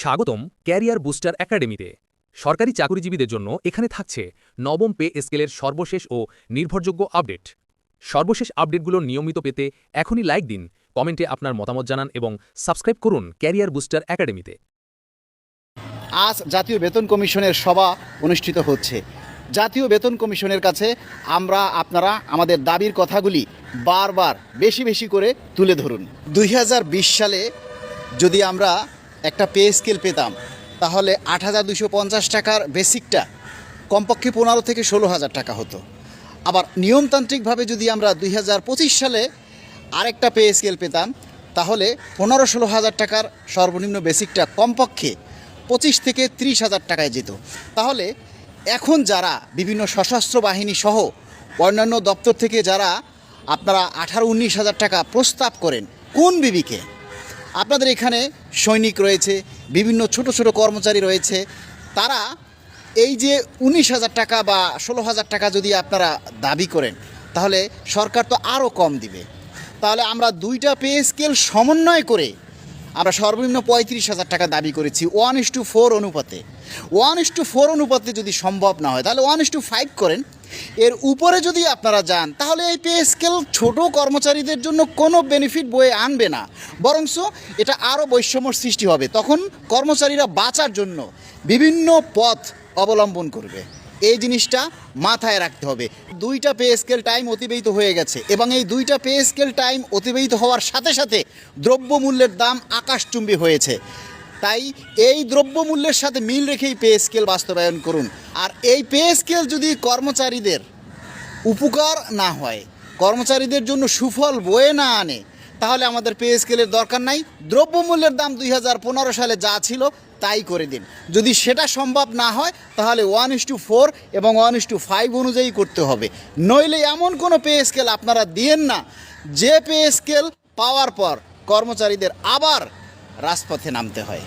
স্বাগতম career booster একাডেমিতে। সরকারি চাকরিজীবীদের জন্য এখানে থাকছে নবম পে স্কেলের সর্বশেষ ও নির্ভরযোগ্য আপডেট। সর্বশেষ আপডেটগুলো নিয়মিত পেতে এখনই লাইক দিন, কমেন্টে আপনার মতামত জানান এবং সাবস্ক্রাইব করুন ক্যারিয়ার বুস্টার একাডেমিতে। আজ জাতীয় বেতন কমিশনের সভা অনুষ্ঠিত হচ্ছে। জাতীয় বেতন কমিশনের কাছে আমরা, আপনারা আমাদের দাবির কথাগুলি বারবার বেশি বেশি করে তুলে ধরুন। দুই হাজার বিশ সালে যদি আমরা একটা পে স্কেল পেতাম, তাহলে আট হাজার দুশো পঞ্চাশ টাকার বেসিকটা কমপক্ষে পনেরো থেকে ষোলো হাজার টাকা হতো। আবার নিয়মতান্ত্রিকভাবে যদি আমরা দুই হাজার পঁচিশ সালে আরেকটা পে স্কেল পেতাম, তাহলে পনেরো ষোলো হাজার টাকার সর্বনিম্ন বেসিকটা কমপক্ষে পঁচিশ থেকে ত্রিশ হাজার টাকায় যেত। তাহলে এখন যারা বিভিন্ন সশস্ত্র বাহিনী সহ অন্যান্য দপ্তর থেকে যারা আপনারা আঠারো উনিশ হাজার টাকা প্রস্তাব করেন, কোন বিবিকে? আপনাদের এখানে সৈনিক রয়েছে, বিভিন্ন ছোট ছোট কর্মচারী রয়েছে। তারা এই যে উনিশ হাজার টাকা বা ষোলো হাজার টাকা যদি আপনারা দাবি করেন, তাহলে সরকার তো আরও কম দিবে। তাহলে আমরা দুইটা পে স্কেল সমন্বয় করে আমরা সর্বনিম্ন পঁয়ত্রিশ হাজার টাকা দাবি করেছি ওয়ান ইস টু ফোর অনুপাতে। ওয়ান ইস টু ফোর অনুপাতে যদি সম্ভব না হয়, তাহলে ওয়ান ইস টু ফাইভ করেন। এর উপরে যদি আপনারা যান, তাহলে এই পে স্কেল ছোটো কর্মচারীদের জন্য কোনো বেনিফিট বয়ে আনবে না। বরংস এটা আরও বৈষম্যর সৃষ্টি হবে। তখন কর্মচারীরা বাঁচার জন্য বিভিন্ন পথ অবলম্বন করবে। এই জিনিসটা মাথায় রাখতে হবে। দুইটা পে স্কেল টাইম অতিবাহিত হয়ে গেছে এবং এই দুইটা পে স্কেল টাইম অতিবাহিত হওয়ার সাথে সাথে দ্রব্যমূল্যের দাম আকাশচুম্বী হয়েছে। তাই এই দ্রব্যমূল্যের সাথে মিল রেখেই পে স্কেল বাস্তবায়ন করুন। আর এই পে স্কেল যদি কর্মচারীদের উপকার না হয়, কর্মচারীদের জন্য সুফল বয়ে না আনে তাহলে আমাদের পে স্কেলের দরকার নাই। দ্রব্যমূল্যের দাম দুই হাজার পনেরো সালে যা ছিল, তাই করে দিন। যদি সেটা সম্ভব না হয়, তাহলে ওয়ান ইস টু ফোর এবং ওয়ান ইস টু ফাইভ অনুযায়ী করতে হবে। নইলে এমন কোনো পে স্কেল আপনারা দিয়েন না, যে পে স্কেল পাওয়ার পর কর্মচারীদের আবার রাজপথে নামতে হয়।